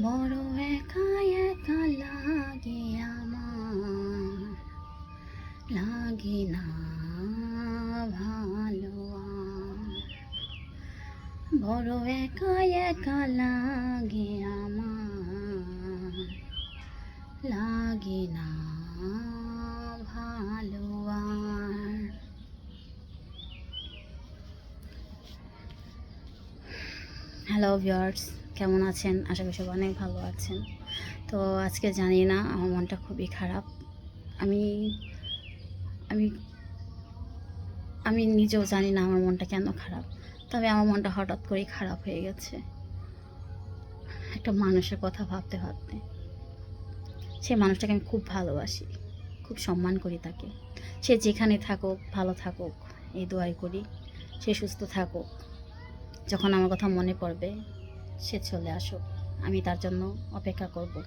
বড় একা একা লাগে আমার। লাগে না ভালো বড় একা একা লাগে আমার। লাগে না হ্যালো ভিউয়ার্স কেমন আছেন? আশা করি সব অনেক ভালো আছেন। তো আজকে জানি না, আমার মনটা খুবই খারাপ। আমি আমি আমি নিজেও জানি না আমার মনটা কেন খারাপ। তবে আমার মনটা হঠাৎ করেই খারাপ হয়ে গেছে। একটা মানুষের কথা ভাবতে ভাবতে। সেই মানুষটাকে আমি খুব ভালোবাসি। খুব সম্মান করি তাকে। সে যেখানে থাকুক, ভালো থাকুক, এই দোয়াই করি। সে সুস্থ থাকুক। যখন আমার কথা মনে পড়বে সে চলে আসুক। আমি তার জন্য অপেক্ষা করব।